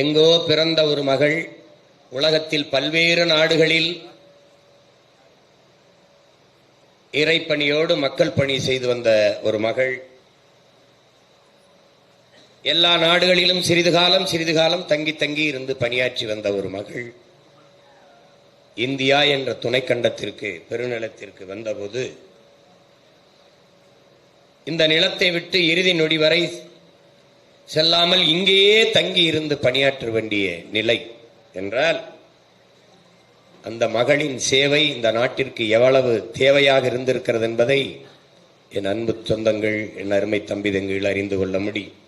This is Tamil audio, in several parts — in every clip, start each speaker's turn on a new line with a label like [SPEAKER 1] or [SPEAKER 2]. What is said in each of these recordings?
[SPEAKER 1] எங்கோ பிறந்த ஒரு மகள் உலகத்தில் பல்வேறு நாடுகளில் இறைப்பணியோடு மக்கள் பணி செய்து வந்த ஒரு மகள் எல்லா நாடுகளிலும் சிறிது காலம் சிறிது காலம் தங்கி தங்கி இருந்து பணியாற்றி வந்த ஒரு மகள் இந்தியா என்ற துணைக்கண்டத்திற்கு பெருநிலத்திற்கு வந்தபோது இந்த நிலத்தை விட்டு இறுதி நொடி வரை செல்லாமல் இங்கேயே தங்கி இருந்து பணியாற்ற வேண்டிய நிலை என்றால் அந்த மகளின் சேவை இந்த நாட்டிற்கு எவ்வளவு தேவையாக இருந்திருக்கிறது என்பதை என் அன்பு சொந்தங்கள் என் அருமை தம்பிதங்கள் அறிந்து கொள்ள முடியும்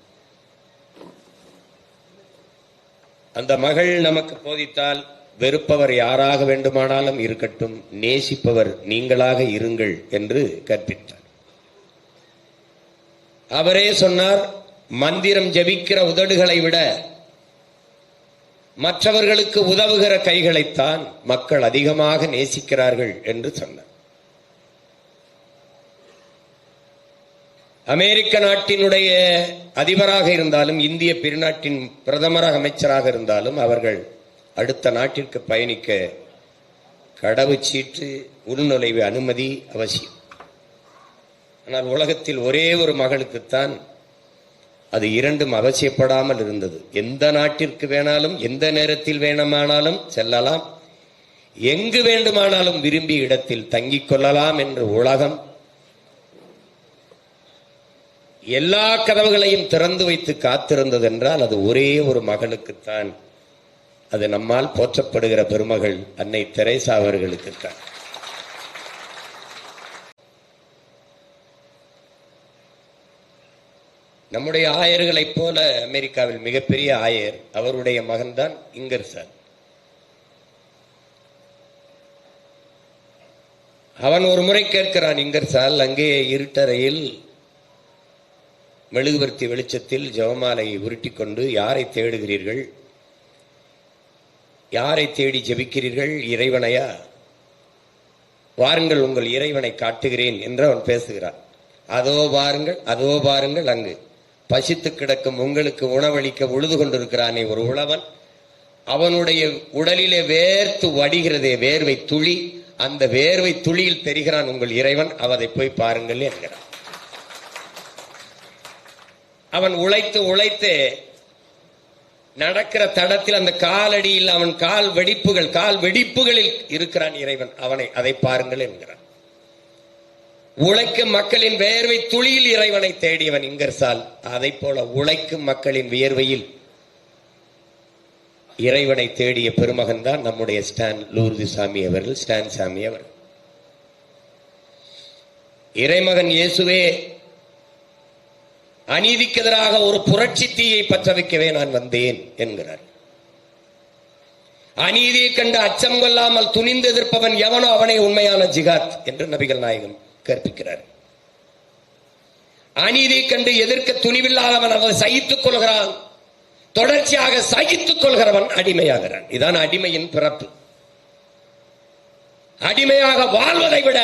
[SPEAKER 1] அந்த மகள் நமக்கு போதித்தால் வெறுப்பவர் யாராக வேண்டுமானாலும் இருக்கட்டும் நேசிப்பவர் நீங்களாக இருங்கள் என்று கற்பித்தார் அவரே சொன்னார் மந்திரம் ஜபிக்கிற உதடுகளை விட மற்றவர்களுக்கு உதவுகிற கைகளைத்தான் மக்கள் அதிகமாக நேசிக்கிறார்கள் என்று சொன்னார் அமெரிக்க நாட்டினுடைய அதிபராக இருந்தாலும் இந்திய பெருநாட்டின் பிரதமராக அமைச்சராக இருந்தாலும் அவர்கள் அடுத்த நாட்டிற்கு பயணிக்க கடவு சீற்று உள்நுழைவு அனுமதி அவசியம் ஆனால் உலகத்தில் ஒரே ஒரு மகளுக்குத்தான் அது இரண்டும் அவசியப்படாமல் இருந்தது எந்த நாட்டிற்கு வேணாலும் எந்த நேரத்தில் வேணுமானாலும் செல்லலாம் எங்கு வேண்டுமானாலும் விரும்பிய இடத்தில் தங்கிக் கொள்ளலாம் என்று உலகம் எல்லா கதவுகளையும் திறந்து வைத்து காத்திருந்தது என்றால் அது ஒரே ஒரு மகளுக்குத்தான் அது நம்மால் போற்றப்படுகிற பெருமகள் அன்னை தெரேசா அவர்களுக்குத்தான் நம்முடைய ஆயர்களைப் போல அமெரிக்காவில் மிகப்பெரிய ஆயர் அவருடைய மகன்தான் இங்கர் சார் அவன் ஒரு முறை கேட்கிறான் இங்கர் சார் அங்கே இருட்டறையில் மெழுகுபர்த்தி வெளிச்சத்தில் ஜெபமாலையை உருட்டி கொண்டு யாரை தேடுகிறீர்கள் யாரை தேடி ஜெபிக்கிறீர்கள் இறைவனையா வாருங்கள் உங்கள் இறைவனை காட்டுகிறேன் என்று அவன் பேசுகிறான் அதோ பாருங்கள் அதோ பாருங்கள் அங்கு பசித்து கிடக்கும் உங்களுக்கு உணவளிக்க உழுது கொண்டிருக்கிறானே ஒரு உழவன் அவனுடைய உடலிலே வேர்த்து வடிகிறதே வேர்வை துளி அந்த வேர்வை துளியில் தெரிகிறான் உங்கள் இறைவன் அவதை போய் பாருங்கள் என்கிறான் அவன் உழைத்து உழைத்து நடக்கிற தடத்தில் அந்த காலடியில் அவன் கால் வெடிப்புகள் கால் வெடிப்புகளில் இருக்கிறான் இறைவன் அவனை அதை பாருங்கள் என்கிறான் உழைக்கும் மக்களின் வேர்வை துளியில் இறைவனை தேடியவன் இங்கர்சால் அதை போல உழைக்கும் மக்களின் வியர்வையில் இறைவனை தேடிய பெருமகன் தான் நம்முடைய ஸ்டான் லூர்து சாமி அவர்கள் ஸ்டான் சாமி அவர் இறைமகன் இயேசுவே அநீதிக்கு எதிராக ஒரு புரட்சி தீயை பற்ற வைக்கவே நான் வந்தேன் என்கிறார் அநீதியை கண்டு அச்சம் கொள்ளாமல் துணிந்து எதிர்ப்பவன் எவனோ அவனை உண்மையான ஜிகாத் என்று நபிகள் நாயகன் கற்பிக்கிறார் அநீதியை கண்டு எதிர்க்க துணிவில்லாதவன் அவன் சகித்துக் கொள்கிறான் தொடர்ச்சியாக சகித்துக் கொள்கிறவன் அடிமையாகிறான் இதான் அடிமையின் பிறப்பு அடிமையாக வாழ்வதை விட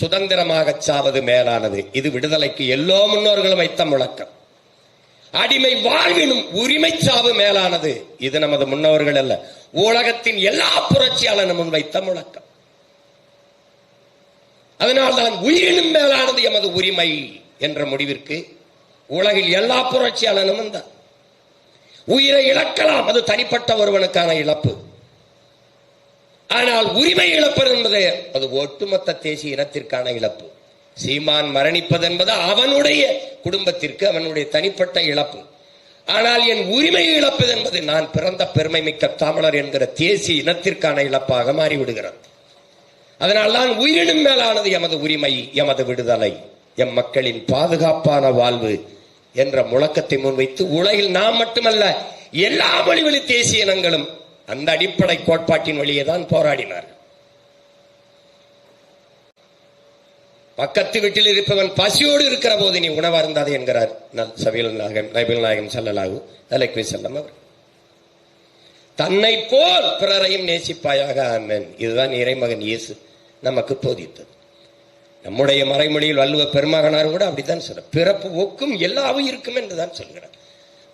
[SPEAKER 1] சுதந்திரமாக சாவது மேலானது இது விடுதலைக்கு எல்லோ முன்னோர்களும் வைத்த முழக்கம் அடிமை வாழ்வினும் உரிமை சாவு மேலானது இது நமது முன்னோர்கள் அல்ல உலகத்தின் எல்லா புரட்சியாளனும் வைத்த முழக்கம் அதனால் தான் உயிரினும் மேலானது எமது உரிமை என்ற முடிவிற்கு உலகில் எல்லா புரட்சியாளனும் வந்தார் உயிரை இழக்கலாம் அது தனிப்பட்ட ஒருவனுக்கான இழப்பு ஆனால் உரிமை இழப்பு என்பது அது ஒட்டுமொத்த தேசிய இனத்திற்கான இழப்பு சீமான் மரணிப்பது என்பது அவனுடைய குடும்பத்திற்கு அவனுடைய தனிப்பட்ட இழப்பு ஆனால் என் உரிமை இழப்பது என்பது நான் பிறந்த பெருமை மிக்க தமிழர் என்கிற தேசிய இனத்திற்கான இழப்பாக மாறிவிடுகிறது அதனால்தான் உயிரினும் மேலானது எமது உரிமை எமது விடுதலை எம் மக்களின் பாதுகாப்பான வாழ்வு என்ற முழக்கத்தை முன்வைத்து உலகில் நாம் மட்டுமல்ல எல்லா மொழிவழி தேசிய இனங்களும் அந்த அடிப்படை கோட்பாட்டின் வழியே தான் போராடினார் பக்கத்து வீட்டில் இருப்பவன் பசியோடு இருக்கிற போது நீ உணவருந்தாது என்கிறார் சபையில் நாயகம் நபிகள் நாயகன் செல்லலாகும் தலைக்கு செல்லம் அவர் தன்னை போல் பிறரையும் நேசிப்பாயாக ஆமேன் இதுதான் இறைமகன் இயேசு நமக்கு போதித்தது நம்முடைய மறைமொழியில் வள்ளுவ பெருமகனார் கூட அப்படித்தான் சொல்ற பிறப்பு ஒக்கும் எல்லாவும் இருக்கும் என்றுதான் சொல்கிறார்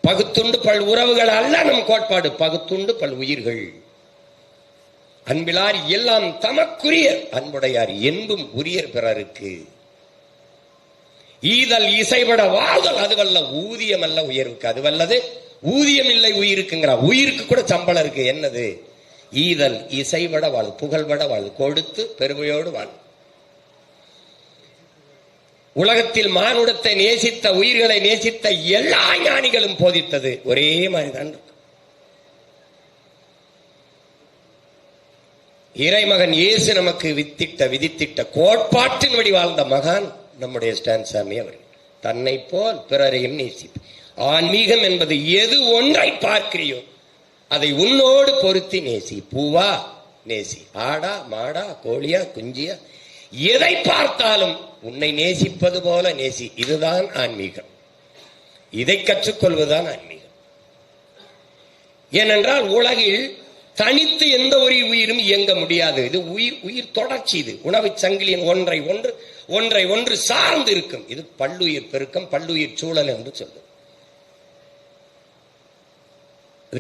[SPEAKER 1] பகுத்துண்டு பல் உறவுகள் அல்ல நம் கோட்பாடு பகுத்துண்டு பல் உயிர்கள் அன்பிலார் எல்லாம் தமக்குரியர் அன்புடையார் என்பும் உரியர் பிறருக்கு ஈதல் இசைபட வாழ்தல் அதுவல்ல ஊதியம் அல்ல உயர்வுக்கு அதுவல்லது ஊதியம் இல்லை உயிருக்குங்கிற உயிருக்கு கூட சம்பளம் இருக்கு என்னது ஈதல் இசைவட வாழ் புகழ்வட வாழ் கொடுத்து பெருமையோடு வாழ் உலகத்தில் மானுடத்தை நேசித்த உயிர்களை நேசித்த எல்லா ஞானிகளும் போதித்தது ஒரே மாதிரிதான் இறைமகன் இயேசு நமக்கு வித்திட்ட விதித்திட்ட கோட்பாட்டின்படி வாழ்ந்த மகான் நம்முடைய ஸ்டான் சாமி அவர் தன்னை போல் பிறரையும் நேசிப்பார் ஆன்மீகம் என்பது எது ஒன்றை பார்க்கிறியோ அதை உன்னோடு பொருத்தி நேசி பூவா நேசி ஆடா மாடா கோழியா குஞ்சியா எதை பார்த்தாலும் உன்னை நேசிப்பது போல நேசி இதுதான் ஆன்மீகம் இதை கற்றுக்கொள்வதுதான் ஆன்மீகம் ஏனென்றால் உலகில் தனித்து எந்த ஒரு உயிரும் இயங்க முடியாது இது உயிர் உயிர் தொடர்ச்சி இது உணவு சங்கிலியின் ஒன்றை ஒன்று ஒன்றை ஒன்று சார்ந்து இருக்கும் இது பல்லுயிர் பெருக்கம் பல்லுயிர் சூழல் என்று சொல்லும்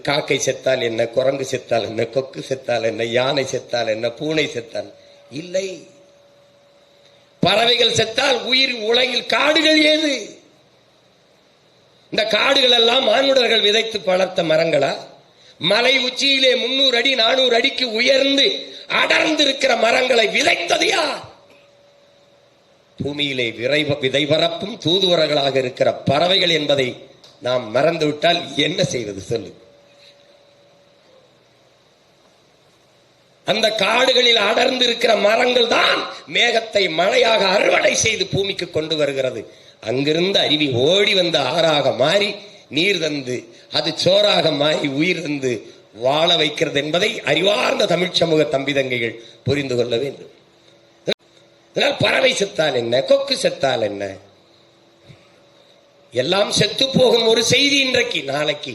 [SPEAKER 1] காக்கை செத்தால் என்ன குரங்கு செத்தால் என்ன கொக்கு செத்தால் என்ன யானை செத்தால் என்ன பூனை செத்தால் இல்லை பறவைகள் செத்தால் உயிர் உலகில் காடுகள் ஏது இந்த காடுகள் எல்லாம் மானுடர்கள் விதைத்து வளர்த்த மரங்களா மலை உச்சியிலே முன்னூறு அடி நானூறு அடிக்கு உயர்ந்து அடர்ந்து இருக்கிற மரங்களை விதைத்தது யார் பூமியிலே விரை விதை பரப்பும் தூதுவரங்களாக இருக்கிற பறவைகள் என்பதை நாம் மறந்துவிட்டால் என்ன செய்வது சொல்லு அந்த காடுகளில் அடர்ந்து இருக்கிற மரங்கள் தான் மேகத்தை மழையாக அறுவடை செய்து பூமிக்கு கொண்டு வருகிறது அங்கிருந்து அருவி ஓடி வந்த ஆறாக மாறி நீர் தந்து அது சோறாக மாறி உயிர் தந்து வாழ வைக்கிறது என்பதை அறிவார்ந்த தமிழ் சமூக தம்பி தங்கைகள் புரிந்து கொள்ள வேண்டும் இதனால் பறவை செத்தால் என்ன கொக்கு செத்தால் என்ன எல்லாம் செத்து போகும் ஒரு செய்தி இன்றைக்கு நாளைக்கு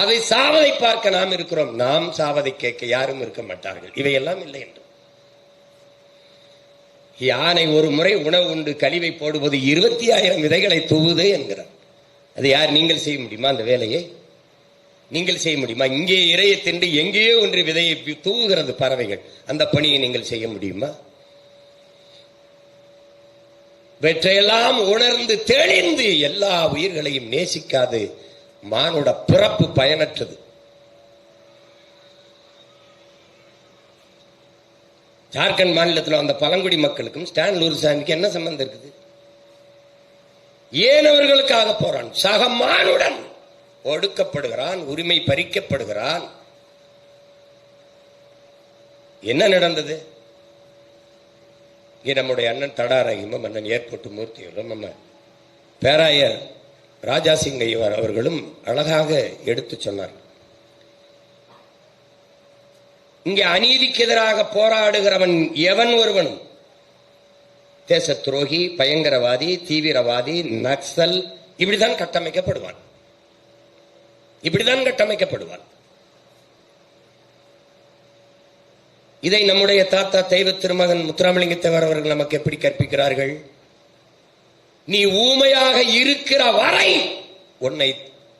[SPEAKER 1] அவை சாவதை பார்க்க நாம் இருக்கிறோம் நாம் சாவதை கேட்க யாரும் இருக்க மாட்டார்கள் இவையெல்லாம் இல்லை என்று யானை ஒரு முறை உணவு உண்டு கழிவை போடுவது இருபத்தி ஆயிரம் விதைகளை தூவுது என்கிறார் அது யார் நீங்கள் செய்ய முடியுமா அந்த வேலையை நீங்கள் செய்ய முடியுமா இங்கே இறைய தின்று எங்கேயோ ஒன்று விதையை தூவுகிறது பறவைகள் அந்த பணியை நீங்கள் செய்ய முடியுமா வெற்றையெல்லாம் உணர்ந்து தெளிந்து எல்லா உயிர்களையும் நேசிக்காது மானோட பிறப்பு பயனற்றது ஜார்க்கண்ட் மாநிலத்தில் அந்த பழங்குடி மக்களுக்கும் ஸ்டான் லூர்சாமிக்கு என்ன சம்பந்தம் இருக்குது ஏனவர்களுக்காக போறான் சக மானுடன் ஒடுக்கப்படுகிறான் உரிமை பறிக்கப்படுகிறான் என்ன நடந்தது நம்முடைய அண்ணன் தடாரகிமம் அண்ணன் ஏற்பட்டு மூர்த்திகளும் நம்ம பேராயர் ராஜா சிங் ஐயர் அவர்களும் அழகாக எடுத்து சொன்னார் இங்கே அநீதிக்கு எதிராக போராடுகிறவன் எவன் ஒருவனும் தேச துரோகி பயங்கரவாதி தீவிரவாதி நக்சல் இப்படிதான் கட்டமைக்கப்படுவான் இப்படிதான் கட்டமைக்கப்படுவான் இதை நம்முடைய தாத்தா தெய்வ திருமகன் முத்துராமலிங்கத்தவர் அவர்கள் நமக்கு எப்படி கற்பிக்கிறார்கள் நீ ஊமையாக இருக்கிற வரை உன்னை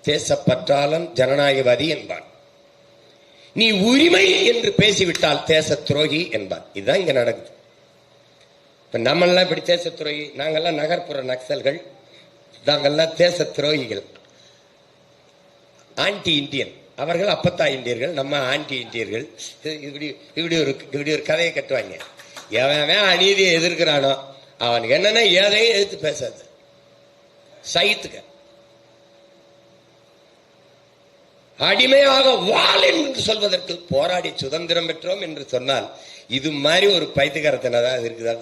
[SPEAKER 1] தேசப்பற்றாளன் ஜனநாயகவாதி என்பான் நீ உரிமை என்று பேசிவிட்டால் தேச துரோகி என்பான் இதுதான் இங்க நடக்குது இப்ப நம்மளாம் இப்படி தேச துரோகி நாங்கெல்லாம் நகர்ப்புற நக்சல்கள் நாங்கள்லாம் தேச துரோகிகள் ஆன்டி இந்தியன் அவர்கள் அப்பத்தா இந்தியர்கள் நம்ம ஆன்டி இந்தியர்கள் இப்படி இப்படி ஒரு இப்படி ஒரு கதையை கட்டுவாங்க எவன் அநீதியை எதிர்க்கிறானோ அவன் என்னன்னா ஏதையும் எதிர்த்து பேசாது சைத்துக்க அடிமையாக வாள் என்று சொல்வதற்கு போராடி சுதந்திரம் பெற்றோம் என்று சொன்னால் இது மாதிரி ஒரு பைத்தியகாரத்தனை இருக்குதா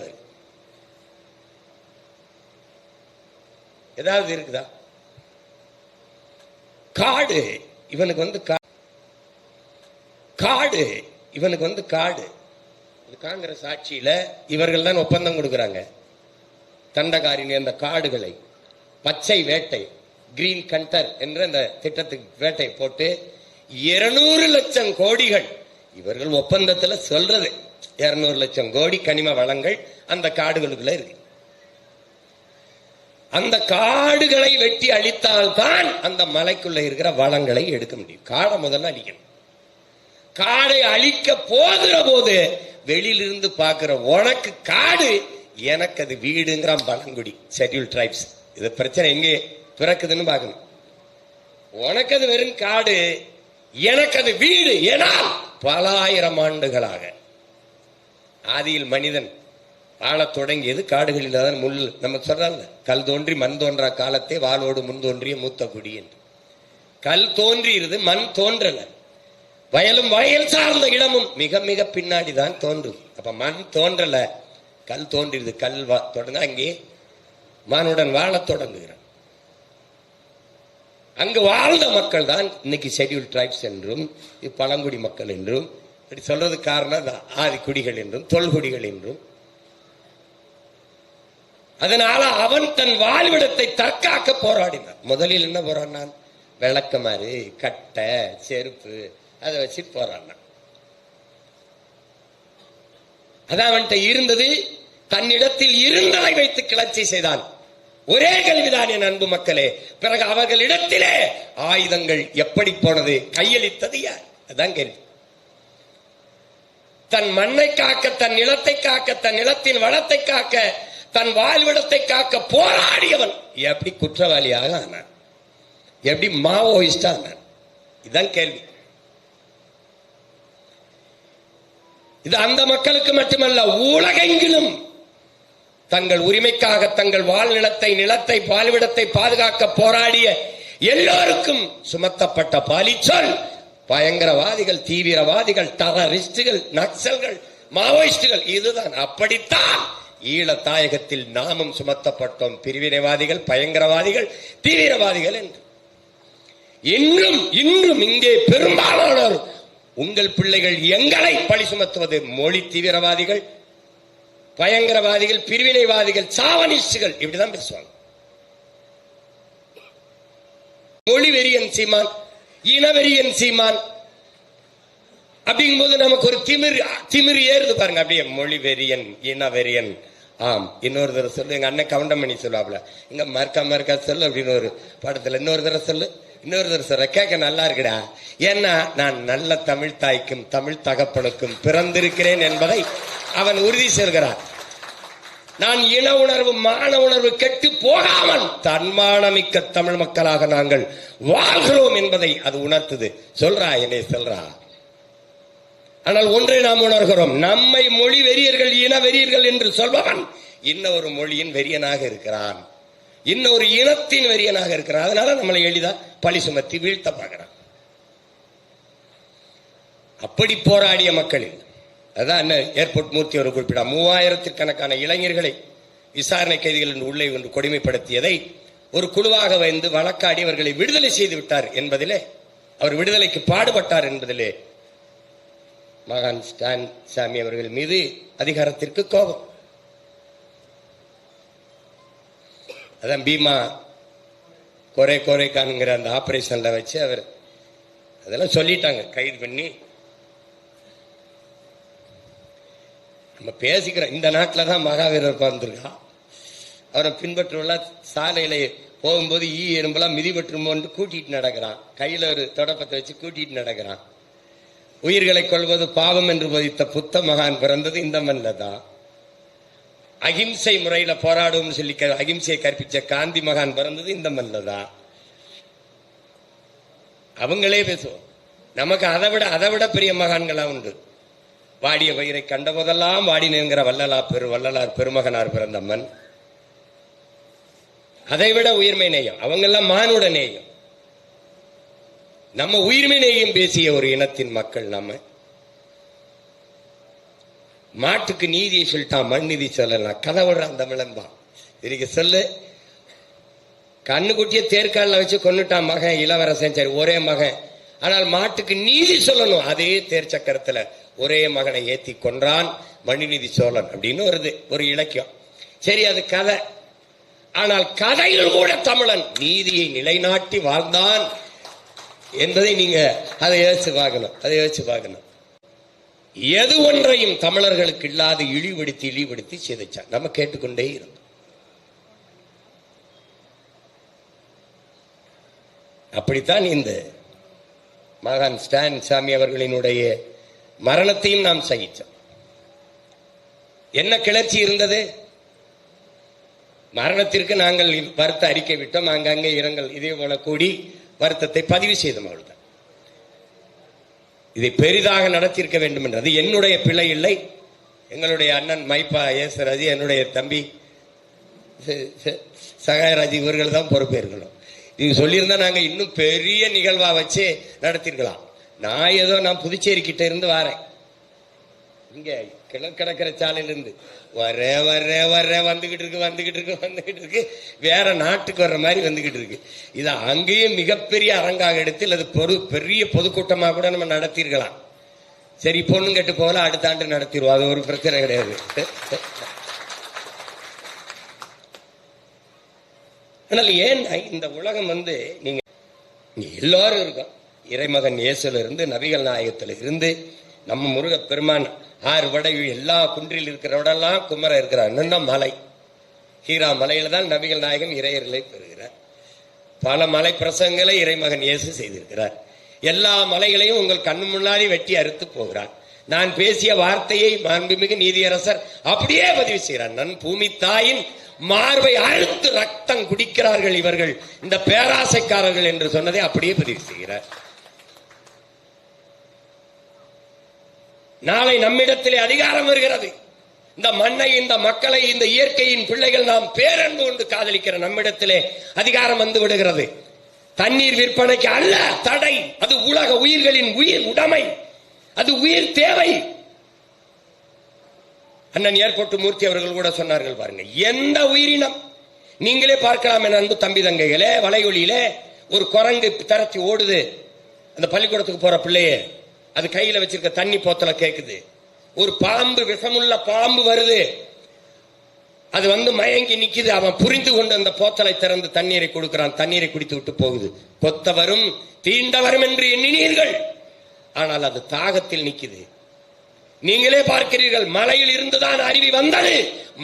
[SPEAKER 1] ஏதாவது இருக்குதா காடு இவனுக்கு வந்து காடு இவனுக்கு வந்து காடு காங்கிரஸ் ஆட்சியில இவர்கள் தான் ஒப்பந்தம் கொடுக்குறாங்க தண்டகாரி நேர்ந்த காடுகளை பச்சை வேட்டை கிரீன் கண்டர் என்ற இந்த திட்டத்துக்கு வேட்டை போட்டு இருநூறு லட்சம் கோடிகள் இவர்கள் ஒப்பந்தத்தில் சொல்றது இருநூறு லட்சம் கோடி கனிம வளங்கள் அந்த காடுகளுக்குள்ள இருக்கு அந்த காடுகளை வெட்டி அழித்தால்தான் அந்த மலைக்குள்ள இருக்கிற வளங்களை எடுக்க முடியும் காடை முதல்ல அழிக்கணும் காடை அழிக்க போகிற போது வெளியிலிருந்து பார்க்கிற உனக்கு காடு எனக்கு அது வீடுங்கிற பழங்குடி ஷெட்யூல் ட்ரைப்ஸ் இது பிரச்சனை எங்கே பிறக்குதுன்னு பார்க்கணும் உனக்கு அது வெறும் காடு எனக்கு அது வீடு ஏனால் பல ஆயிரம் ஆண்டுகளாக ஆதியில் மனிதன் ஆள தொடங்கியது காடுகளில் தான் முள் நம்ம சொல்றாங்க கல் தோன்றி மண் தோன்றா காலத்தை வாளோடு முன் தோன்றிய மூத்த குடி என்று கல் தோன்றியது மண் தோன்றல வயலும் வயல் சார்ந்த இடமும் மிக மிக பின்னாடி தான் தோன்றும் அப்ப மண் தோன்றல கல் தோன்றியது கல் வா தொடங்க அங்கே மானுடன் வாழ தொடங்குகிறான் அங்கு வாழ்ந்த மக்கள் தான் இன்னைக்கு ஷெடியூல் டிரைப்ஸ் என்றும் பழங்குடி மக்கள் என்றும் இப்படி சொல்றது காரணம் ஆதிக்குடிகள் என்றும் தொல்குடிகள் என்றும் அதனால அவன் தன் வாழ்விடத்தை தற்காக்க போராடினான் முதலில் என்ன போராடினான் விளக்கமாறு கட்டை செருப்பு அதை வச்சு போறான் அதான் அவன்கிட்ட இருந்தது தன்னிடத்தில் இருந்ததை வைத்து கிளர்ச்சி செய்தான் ஒரே கல்விதான் என் அன்பு மக்களே பிறகு அவர்களிடத்திலே ஆயுதங்கள் எப்படி போனது கையளித்தது யார் அதான் கேள்வி தன் மண்ணை காக்க தன் நிலத்தை காக்க தன் நிலத்தின் வளத்தை காக்க தன் வாழ்விடத்தை காக்க போராடியவன் எப்படி குற்றவாளியாக ஆனான் எப்படி மாவோயிஸ்டா ஆனான் இதுதான் கேள்வி இது அந்த மக்களுக்கு மட்டுமல்ல உலகெங்கிலும் தங்கள் உரிமைக்காக தங்கள் வாழ்நிலத்தை நிலத்தை பால்விடத்தை பாதுகாக்க போராடிய எல்லோருக்கும் சுமத்தப்பட்ட பாலிச்சொல் பயங்கரவாதிகள் தீவிரவாதிகள் டெரரிஸ்டுகள் நக்சல்கள் மாவோயிஸ்டுகள் இதுதான் அப்படித்தான் ஈழ தாயகத்தில் நாமும் சுமத்தப்பட்டோம் பிரிவினைவாதிகள் பயங்கரவாதிகள் தீவிரவாதிகள் என்று இன்றும் இன்றும் இங்கே பெரும்பாலானோர் உங்கள் பிள்ளைகள் எங்களை பழி சுமத்துவது மொழி தீவிரவாதிகள் பயங்கரவாதிகள் பிரிவினைவாதிகள் சாவனிஸ்டுகள் இப்படிதான் பேசுவாங்க மொழி வெறியன் சீமான் இனவெறியன் சீமான் அப்படிங்கும் போது நமக்கு ஒரு திமிர் திமிர் ஏறுது பாருங்க அப்படியே மொழி வெறியன் இனவெறியன் ஆம் இன்னொரு தடவை சொல்லு எங்க அண்ணன் கவுண்டமணி சொல்லுவாப்ல இங்க மறுக்கா மறுக்கா சொல்லு அப்படின்னு ஒரு படத்துல இன்னொரு தடவை சொல்லு இன்னொரு கேட்க நல்லா இருக்குடா ஏன்னா நான் நல்ல தமிழ் தாய்க்கும் தமிழ் தகப்பனுக்கும் பிறந்திருக்கிறேன் என்பதை அவன் உறுதி செய்கிறான் நான் இன உணர்வு மான உணர்வு கெட்டு போகாமல் தன்மானமிக்க தமிழ் மக்களாக நாங்கள் வாழ்கிறோம் என்பதை அது உணர்த்துது சொல்றா என்னை சொல்றா ஆனால் ஒன்றை நாம் உணர்கிறோம் நம்மை மொழி வெறியர்கள் இன வெறியர்கள் என்று சொல்பவன் இன்னொரு மொழியின் வெறியனாக இருக்கிறான் இன்னொரு இனத்தின் வெறியனாக இருக்கிறார் அதனால நம்மளை எளிதா பழி சுமத்தி வீழ்த்த பார்க்கிறான் அப்படி போராடிய மக்களில் அதான் என்ன ஏர்போர்ட் மூர்த்தி ஒரு குறிப்பிட்டார் மூவாயிரத்திற்கணக்கான இளைஞர்களை விசாரணை கைதிகள் என்று உள்ளே ஒன்று கொடுமைப்படுத்தியதை ஒரு குழுவாக வைந்து வழக்காடி அவர்களை விடுதலை செய்து விட்டார் என்பதிலே அவர் விடுதலைக்கு பாடுபட்டார் என்பதிலே மகான் ஸ்டான் சாமி அவர்கள் மீது அதிகாரத்திற்கு கோபம் அதான் பீமா கொரே கொரைக்கானுங்கிற அந்த ஆப்ரேஷனில் வச்சு அவர் அதெல்லாம் சொல்லிட்டாங்க கைது பண்ணி நம்ம பேசிக்கிறோம் இந்த நாட்டில் தான் மகாவீரர் பார்த்துருக்கா அவரை பின்பற்றுவெல்லாம் சாலையில போகும்போது ஈ எறும்பெல்லாம் மிதிபட்டுமோன்னு கூட்டிகிட்டு நடக்கிறான் கையில் ஒரு தொடப்பத்தை வச்சு கூட்டிகிட்டு நடக்கிறான் உயிர்களை கொள்வது பாவம் என்று போதித்த புத்த மகான் பிறந்தது இந்த மண்ணில் தான் அகிம்சை முறையில் போராடும் சொல்லி அகிம்சையை கற்பிச்ச காந்தி மகான் பிறந்தது இந்த மண்ணில் தான் அவங்களே பேசுவோம் நமக்கு அதை விட அதை விட பெரிய மகான்களாக உண்டு வாடிய பயிரை கண்ட போதெல்லாம் வாடினுங்கிற வல்லலா பெரு வள்ளலார் பெருமகனார் பிறந்தம்மன் அதை விட உயிர்மை நேயம் அவங்கெல்லாம் மானுட நேயம் நம்ம உயிர்மை நேயம் பேசிய ஒரு இனத்தின் மக்கள் நம்ம மாட்டுக்கு நீதியை சொல்லிட்டான் மண்நீதி சொல்லலாம் கதவுடுறான் தமிழன் தான் இதுக்கு சொல்லு கண்ணுக்குட்டியை தேர்காலில் வச்சு கொண்டுட்டான் மகன் இளவரசன் சரி ஒரே மகன் ஆனால் மாட்டுக்கு நீதி சொல்லணும் அதே தேர் சக்கரத்துல ஒரே மகனை ஏத்தி கொன்றான் மணிநீதி சோழன் அப்படின்னு வருது ஒரு இலக்கியம் சரி அது கதை ஆனால் கதையில் கூட தமிழன் நீதியை நிலைநாட்டி வாழ்ந்தான் என்பதை நீங்க அதை யோசிச்சு பார்க்கணும் அதை யோசிச்சு பார்க்கணும் எது ஒன்றையும் தமிழர்களுக்கு இல்லாத இழிவடுத்தி இழிவடுத்தி சிதைச்சார் நம்ம கேட்டுக்கொண்டே இருந்தோம் அப்படித்தான் இந்த மகான் ஸ்டாலின் சாமி அவர்களினுடைய மரணத்தையும் நாம் சகித்தோம் என்ன கிளர்ச்சி இருந்தது மரணத்திற்கு நாங்கள் வருத்த அறிக்கை விட்டோம் அங்கங்கே இரங்கல் இதே போல கூடி வருத்தத்தை பதிவு செய்தோம் அவள்தான் இதை பெரிதாக நடத்தியிருக்க வேண்டும் என்றது என்னுடைய பிழை இல்லை எங்களுடைய அண்ணன் மைப்பா ஏசராஜி என்னுடைய தம்பி சகாயராஜி இவர்கள் தான் பொறுப்பேற்கணும் இது சொல்லியிருந்தா நாங்கள் இன்னும் பெரிய நிகழ்வாக வச்சு நடத்திருக்கலாம் நான் ஏதோ நான் புதுச்சேரி கிட்ட இருந்து வரேன் இங்கே கிழக்கிடக்கிற சாலையிலேருந்து வரே வரே வரே வந்துக்கிட்டு இருக்கு வந்துக்கிட்டு இருக்கு வந்துக்கிட்டு இருக்கு வேற நாட்டுக்கு வர்ற மாதிரி வந்துக்கிட்டு இருக்கு இதை அங்கேயும் மிகப்பெரிய அரங்காக எடுத்து அல்லது பொது பெரிய பொதுக்கூட்டமாக கூட நம்ம நடத்திருக்கலாம் சரி பொண்ணு கெட்டு போகல அடுத்த ஆண்டு நடத்திடுவோம் அது ஒரு பிரச்சனை கிடையாது ஆனால் ஏன் இந்த உலகம் வந்து நீங்கள் எல்லாரும் இருக்கும் இறைமகன் இயேசுல இருந்து நபிகள் நாயகத்தில் இருந்து நம்ம பெருமான் ஆறு வடை எல்லா குன்றில் இருக்கிறவடெல்லாம் குமர இருக்கிறார் நின்ன மலை ஹீரா மலையில தான் நபிகள் நாயகம் இறையர்களை பெறுகிறார் பல மலை பிரசங்களை இறைமகன் இயேசு செய்திருக்கிறார் எல்லா மலைகளையும் உங்கள் கண் முன்னாடி வெட்டி அறுத்து போகிறார் நான் பேசிய வார்த்தையை மாண்புமிகு நீதியரசர் அப்படியே பதிவு செய்கிறார் நன் பூமி தாயின் மார்பை அழுத்து ரத்தம் குடிக்கிறார்கள் இவர்கள் இந்த பேராசைக்காரர்கள் என்று சொன்னதை அப்படியே பதிவு செய்கிறார் நாளை நம்மிடத்திலே அதிகாரம் வருகிறது இந்த மண்ணை இந்த மக்களை இந்த இயற்கையின் பிள்ளைகள் நாம் பேரன்பு கொண்டு காதலிக்கிற நம்மிடத்திலே அதிகாரம் வந்து விடுகிறது தண்ணீர் விற்பனைக்கு அல்ல தடை அது உலக உயிர்களின் உயிர் உடைமை அது உயிர் தேவை அண்ணன் ஏர்போர்ட் மூர்த்தி அவர்கள் கூட சொன்னார்கள் பாருங்க எந்த உயிரினம் நீங்களே பார்க்கலாம் என அன்பு தம்பி தங்கைகளே வலையொலியிலே ஒரு குரங்கு தரத்தி ஓடுது அந்த பள்ளிக்கூடத்துக்கு போற பிள்ளையே அது கையில வச்சிருக்க தண்ணி போத்தல கேக்குது ஒரு பாம்பு விஷமுள்ள பாம்பு வருது அது வந்து மயங்கி நிக்குது அவன் புரிந்து கொண்டு அந்த போத்தலை திறந்து தண்ணீரை கொடுக்கிறான் தண்ணீரை குடித்து விட்டு போகுது கொத்தவரும் தீண்டவரும் என்று எண்ணினீர்கள் ஆனால் அது தாகத்தில் நிக்குது நீங்களே பார்க்கிறீர்கள் மலையில் இருந்துதான் அருவி வந்தது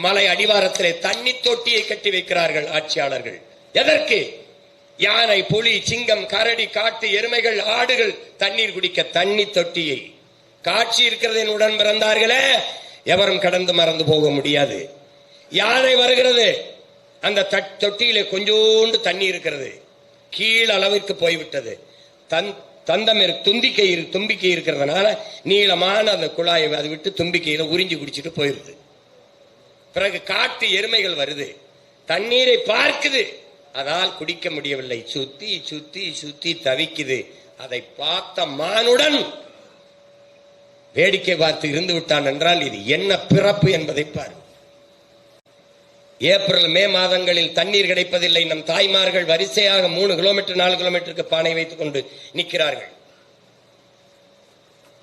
[SPEAKER 1] மலை அடிவாரத்திலே தண்ணி தொட்டியை கட்டி வைக்கிறார்கள் ஆட்சியாளர்கள் எதற்கு யானை புலி சிங்கம் கரடி காட்டு எருமைகள் ஆடுகள் தண்ணீர் குடிக்க தண்ணி தொட்டியை காட்சி இருக்கிறதின் உடன் பிறந்தார்களே எவரும் கடந்து மறந்து போக முடியாது யானை வருகிறது அந்த தொட்டியில கொஞ்சோண்டு தண்ணி இருக்கிறது கீழ் அளவிற்கு போய்விட்டது தன் தந்தமிரு தும்பிக்கை தும்பிக்கை இருக்கிறதுனால நீளமான அந்த குழாயை அது விட்டு தும்பிக்கையில உறிஞ்சி குடிச்சிட்டு போயிருது பிறகு காட்டு எருமைகள் வருது தண்ணீரை பார்க்குது அதால் குடிக்க முடியவில்லை சுத்தி சுத்தி சுத்தி தவிக்குது அதை பார்த்த மானுடன் வேடிக்கை பார்த்து இருந்து விட்டான் என்றால் இது என்ன பிறப்பு என்பதை பாரு ஏப்ரல் மே மாதங்களில் தண்ணீர் கிடைப்பதில்லை நம் தாய்மார்கள் வரிசையாக மூணு கிலோமீட்டர் நாலு கிலோமீட்டருக்கு பானை வைத்துக் கொண்டு நிற்கிறார்கள்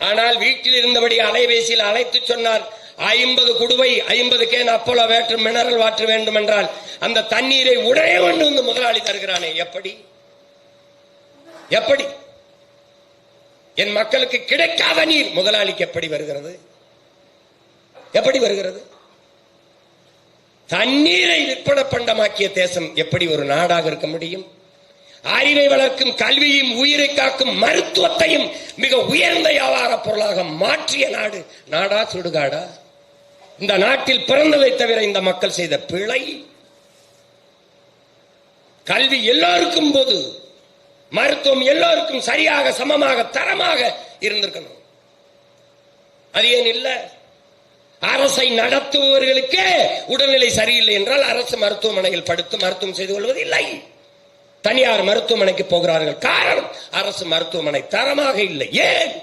[SPEAKER 1] ஆனால் வீட்டில் இருந்தபடி அலைபேசியில் அழைத்து சொன்னார் ஐம்பது குடுவை ஐம்பது கேன் அப்போல வேற்று மினரல் வாற்று வேண்டும் என்றால் அந்த தண்ணீரை உடனே கொண்டு வந்து முதலாளி தருகிறானே எப்படி எப்படி என் மக்களுக்கு கிடைக்காத நீர் முதலாளிக்கு எப்படி வருகிறது எப்படி வருகிறது தண்ணீரை விற்பன பண்டமாக்கிய தேசம் எப்படி ஒரு நாடாக இருக்க முடியும் அறிவை வளர்க்கும் கல்வியையும் உயிரை காக்கும் மருத்துவத்தையும் மிக உயர்ந்த வியாபார பொருளாக மாற்றிய நாடு நாடா சுடுகாடா இந்த நாட்டில் பிறந்ததை தவிர இந்த மக்கள் செய்த பிழை கல்வி எல்லோருக்கும் போது மருத்துவம் எல்லோருக்கும் சரியாக சமமாக தரமாக இருந்திருக்கணும் அது ஏன் இல்லை அரசை நடத்துபவர்களுக்கே உடல்நிலை சரியில்லை என்றால் அரசு மருத்துவமனையில் படுத்து மருத்துவம் செய்து கொள்வது இல்லை தனியார் மருத்துவமனைக்கு போகிறார்கள் காரணம் அரசு மருத்துவமனை தரமாக இல்லை ஏன்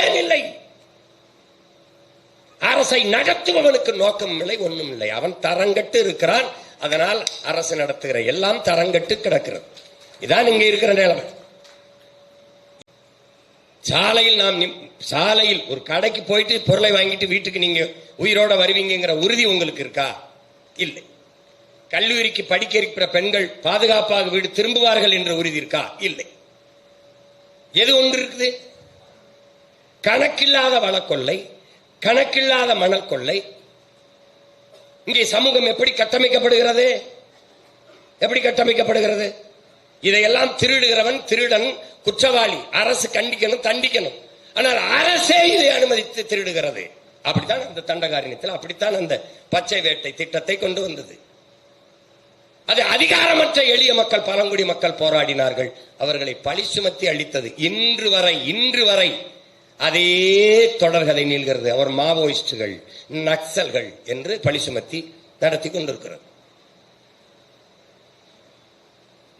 [SPEAKER 1] ஏன் இல்லை அரசை நடத்துபவனுக்கு நோக்கம் இல்லை ஒன்றும் இல்லை அவன் தரங்கட்டு இருக்கிறான் அதனால் அரசு நடத்துகிற எல்லாம் தரங்கட்டு கிடக்கிறது இதான் இங்க இருக்கிற நிலைமை சாலையில் நாம் சாலையில் ஒரு கடைக்கு போயிட்டு பொருளை வாங்கிட்டு வீட்டுக்கு நீங்க உயிரோட வருவீங்கிற உறுதி உங்களுக்கு இருக்கா இல்லை கல்லூரிக்கு படிக்க இருக்கிற பெண்கள் பாதுகாப்பாக வீடு திரும்புவார்கள் என்ற உறுதி இருக்கா இல்லை எது ஒன்று இருக்குது கணக்கில்லாத வழக்கொல்லை கணக்கில்லாத மணல் கொள்ளை இங்கே சமூகம் எப்படி கட்டமைக்கப்படுகிறது எப்படி கட்டமைக்கப்படுகிறது இதையெல்லாம் திருடுகிறவன் திருடன் குற்றவாளி அரசு கண்டிக்கணும் தண்டிக்கணும் ஆனால் அரசே இதை அனுமதித்து திருடுகிறது அப்படித்தான் அந்த தண்டகாரணியத்தில் அப்படித்தான் அந்த பச்சை வேட்டை திட்டத்தை கொண்டு வந்தது அது அதிகாரமற்ற எளிய மக்கள் பழங்குடி மக்கள் போராடினார்கள் அவர்களை பழி சுமத்தி அளித்தது இன்று வரை இன்று வரை அதே தொடர்களை நீள்கிறது அவர் மாவோயிஸ்டுகள் நக்சல்கள் என்று பழி சுமத்தி நடத்தி கொண்டிருக்கிறது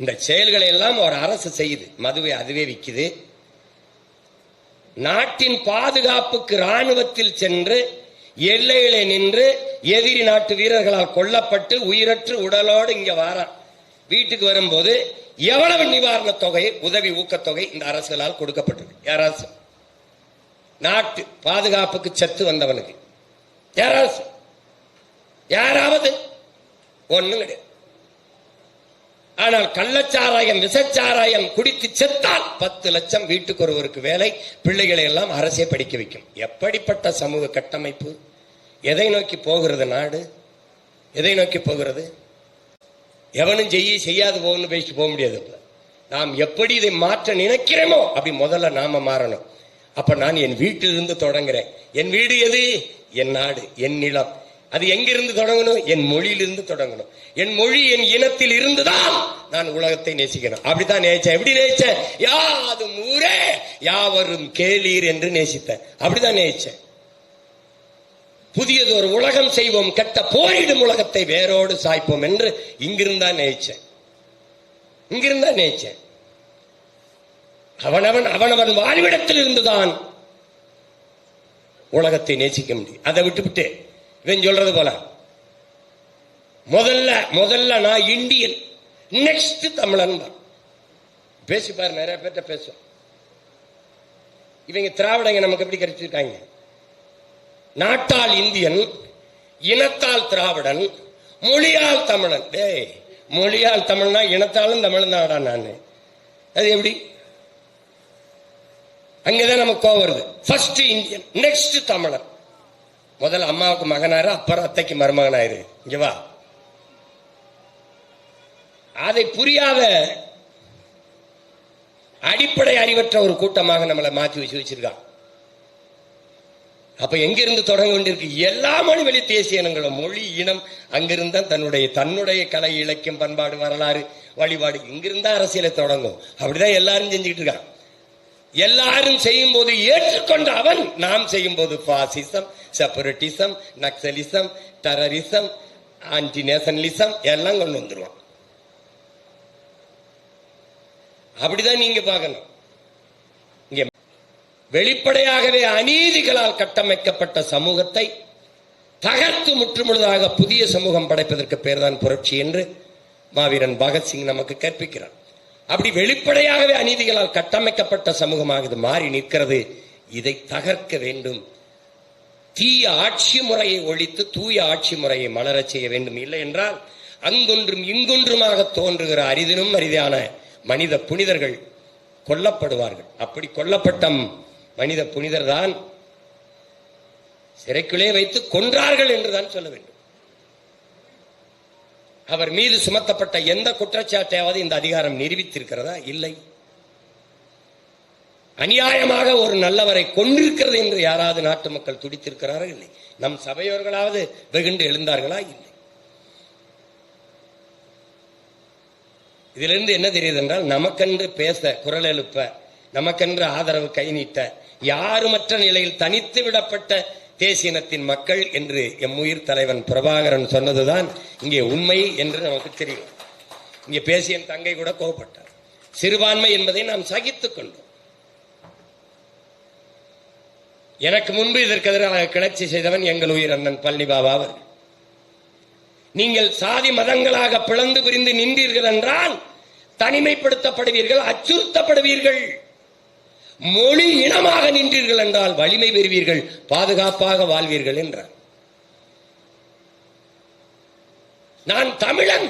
[SPEAKER 1] இந்த செயல்களை எல்லாம் ஒரு அரசு செய்யுது மதுவை அதுவே விற்குது நாட்டின் பாதுகாப்புக்கு ராணுவத்தில் சென்று எல்லையிலே நின்று எதிரி நாட்டு வீரர்களால் கொல்லப்பட்டு உயிரற்று உடலோடு இங்க வாரான் வீட்டுக்கு வரும்போது எவ்வளவு நிவாரண தொகை உதவி ஊக்கத்தொகை இந்த அரசுகளால் கொடுக்கப்பட்டது யாராச்சும் நாட்டு பாதுகாப்புக்கு சத்து வந்தவனுக்கு யாராவது யாராவது ஒன்றும் கிடையாது ஆனால் கள்ளச்சாராயம் விசச்சாராயம் குடித்து செத்தால் பத்து லட்சம் வீட்டுக்கு ஒருவருக்கு வேலை பிள்ளைகளை எல்லாம் அரசே படிக்க வைக்கும் எப்படிப்பட்ட சமூக கட்டமைப்பு எதை நோக்கி போகிறது நாடு எதை நோக்கி போகிறது எவனும் செய்ய செய்யாது போகணும்னு பேசிட்டு போக முடியாது நாம் எப்படி இதை மாற்ற நினைக்கிறோமோ அப்படி முதல்ல நாம மாறணும் அப்ப நான் என் வீட்டிலிருந்து தொடங்குறேன் என் வீடு எது என் நாடு என் நிலம் அது எங்கிருந்து தொடங்கணும் என் மொழியிலிருந்து தொடங்கணும் என் மொழி என் இனத்தில் இருந்துதான் நான் உலகத்தை நேசிக்கணும் அப்படித்தான் நேசிச்சேன் எப்படி நேசிச்சேன் யாது ஊரே யாவரும் கேளீர் என்று நேசித்தேன் அப்படிதான் நேசிச்சேன் புதியது ஒரு உலகம் செய்வோம் கெட்ட போரிடும் உலகத்தை வேரோடு சாய்ப்போம் என்று இங்கிருந்தான் நேச்சேன் இங்கிருந்தான் நேச்சேன் அவனவன் அவனவன் வாழ்விடத்தில் இருந்துதான் உலகத்தை நேசிக்க முடியும் அதை விட்டுவிட்டு இவன் சொல்றது போல முதல்ல முதல்ல நான் இந்தியன் நெக்ஸ்ட் தமிழன் பேசிப்பார் நிறைய பேர்கிட்ட பேசுவோம் இவங்க திராவிடங்க நமக்கு எப்படி கிடைச்சிருக்காங்க நாட்டால் இந்தியன் இனத்தால் திராவிடன் மொழியால் தமிழன் டேய் மொழியால் தமிழ்னா இனத்தாலும் தமிழன் தான் நான் அது எப்படி அங்கதான் நமக்கு கோவம் வருது ஃபர்ஸ்ட் இந்தியன் நெக்ஸ்ட் தமிழர் முதல்ல அம்மாவுக்கு மகனாரு அப்புறம் அத்தைக்கு மருமகனாயிரு இங்க வா அதை புரியாத அடிப்படை அறிவற்ற ஒரு கூட்டமாக நம்மளை மாற்றி வச்சு வச்சிருக்கான் அப்ப எங்கிருந்து தொடங்க வேண்டியிருக்கு எல்லா மொழி வழி தேசிய இனங்களும் மொழி இனம் அங்கிருந்தா தன்னுடைய தன்னுடைய கலை இலக்கியம் பண்பாடு வரலாறு வழிபாடு இங்கிருந்தா அரசியலை தொடங்கும் அப்படிதான் எல்லாரும் செஞ்சுக்கிட்டு இருக்கான் எல்லாரும் செய்யும் போது ஏற்றுக்கொண்ட அவன் நாம் செய்யும் போது fascism separatism naxalism terrorism anti nationalism எல்லாம் கொண்டு வந்துருவான் அப்படிதான் நீங்க பார்க்கணும் வெளிப்படையாகவே அநீதிகளால் கட்டமைக்கப்பட்ட சமூகத்தை தகர்த்து முற்றுமுழுதாக புதிய சமூகம் படைப்பதற்கு பேர்தான் புரட்சி என்று மாவீரன் பகத்சிங் நமக்கு கற்பிக்கிறார் அப்படி வெளிப்படையாகவே அநீதிகளால் கட்டமைக்கப்பட்ட சமூகமாக இது மாறி நிற்கிறது இதை தகர்க்க வேண்டும் தீய ஆட்சி முறையை ஒழித்து தூய ஆட்சி முறையை மலரச் செய்ய வேண்டும் இல்லை என்றால் அங்கொன்றும் இங்கொன்றுமாக தோன்றுகிற அரிதினும் அரிதான மனித புனிதர்கள் கொல்லப்படுவார்கள் அப்படி கொல்லப்பட்ட மனித புனிதர் தான் சிறைக்குள்ளே வைத்து கொன்றார்கள் என்றுதான் சொல்ல வேண்டும் அவர் மீது சுமத்தப்பட்ட எந்த குற்றச்சாட்டையாவது இந்த அதிகாரம் நிரூபித்திருக்கிறதா இல்லை அநியாயமாக ஒரு நல்லவரை கொண்டிருக்கிறது என்று யாராவது நாட்டு மக்கள் துடித்திருக்கிறார்கள் இல்லை நம் சபையோர்களாவது வெகுண்டு எழுந்தார்களா இல்லை இதிலிருந்து என்ன தெரியுது என்றால் நமக்கென்று பேச குரல் எழுப்ப நமக்கென்று ஆதரவு கை நீட்ட யாருமற்ற நிலையில் தனித்து விடப்பட்ட தேசியனத்தின் மக்கள் என்று எம்முயிர் தலைவன் பிரபாகரன் சொன்னதுதான் இங்கே உண்மை என்று நமக்கு தெரியும் இங்கே பேசிய தங்கை கூட கோபப்பட்டார் சிறுபான்மை என்பதை நாம் சகித்துக் கொண்டோம் எனக்கு முன்பு இதற்கு எதிராக கிளர்ச்சி செய்தவன் எங்கள் உயிர் அண்ணன் பழனி பாபா நீங்கள் சாதி மதங்களாக பிளந்து பிரிந்து நின்றீர்கள் என்றால் தனிமைப்படுத்தப்படுவீர்கள் அச்சுறுத்தப்படுவீர்கள் மொழி இனமாக நின்றீர்கள் என்றால் வலிமை பெறுவீர்கள் பாதுகாப்பாக வாழ்வீர்கள் என்றார் நான் தமிழன்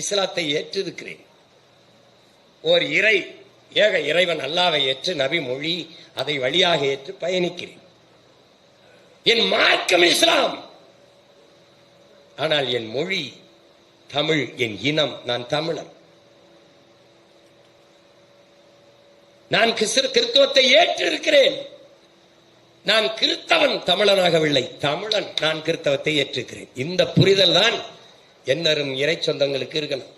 [SPEAKER 1] இஸ்லாத்தை ஏற்றிருக்கிறேன் ஓர் இறை ஏக இறைவன் அல்லாவை ஏற்று நபி மொழி அதை வழியாக ஏற்று பயணிக்கிறேன் என் மார்க்கம் இஸ்லாம் ஆனால் என் மொழி தமிழ் என் இனம் நான் தமிழன் நான் கிறிஸ்துவத்தை ஏற்று இருக்கிறேன் நான் கிறித்தவன் தமிழனாகவில்லை தமிழன் நான் கிறித்தவத்தை ஏற்றுக்கிறேன் இந்த புரிதல் தான் என்னரும் இறை சொந்தங்களுக்கு இருக்கணும்